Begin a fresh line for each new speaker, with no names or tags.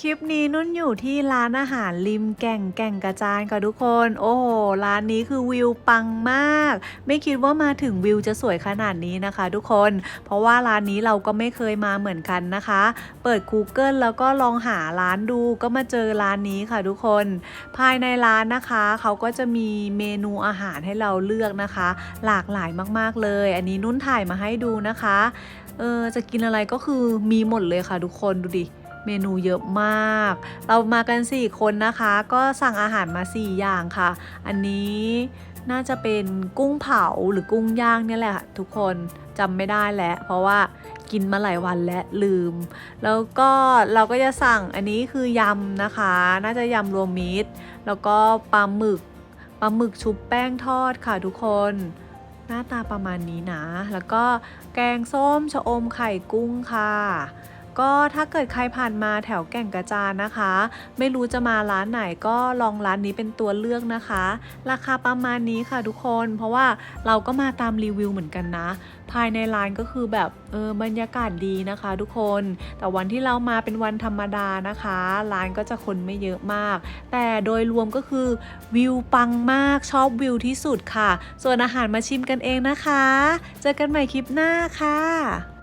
คลิปนี้นุ่นอยู่ที่ร้านอาหารริมแก่งแก่งกระจานค่ะทุกคน โอ้โหร้านนี้คือวิวปังมาก ไม่คิดว่ามาถึงวิวจะสวยขนาดนี้นะคะ ทุกคน เพราะว่าร้านนี้เราก็ไม่เคยมาเหมือนกันนะคะ เปิด Google แล้วก็ลองหาร้านดูก็มาเจอร้านนี้ค่ะทุกคน ภายในร้านนะคะ เขาก็จะมีเมนูอาหารให้เราเลือกนะคะ หลากหลายมากๆเลย อันนี้นุ่นถ่ายมาให้ดูนะคะเออจะกินอะไรก็คือมีหมดเลยค่ะทุกคนดูดิ เมนูเยอะมาก เรามากัน 4 คนนะคะ ก็สั่งอาหารมา 4 อย่างค่ะ อันนี้น่าจะเป็นกุ้งเผาหรือกุ้งย่างเนี่ยแหละค่ะทุกคนจำไม่ได้แล้ว เพราะว่ากินมาหลายวันและลืม แล้วก็เราก็จะสั่งอันนี้คือยำนะคะ น่าจะยำรวมมิตร แล้วก็ปลาหมึกปลาหมึกชุบแป้งทอดค่ะทุกคนหน้าตาประมาณนี้นะ แล้วก็แกงส้มชะอมไข่กุ้งค่ะ ก็ถ้าเกิดใครผ่านมาแถวแก่งกระจานนะคะ ไม่รู้จะมาร้านไหนก็ลองร้านนี้เป็นตัวเลือกนะคะ ราคาประมาณนี้ค่ะทุกคน เพราะว่าเราก็มาตามรีวิวเหมือนกันนะ ภายในร้านก็คือแบบเออบรรยากาศดีนะคะ ทุกคน แต่วันที่เรามาเป็นวันธรรมดานะคะ ร้านก็จะคนไม่เยอะมาก แต่โดยรวมก็คือวิวปังมากชอบวิวที่สุดค่ะ ส่วนอาหารมาชิมกันเองนะคะ เจอกันใหม่คลิปหน้าค่ะ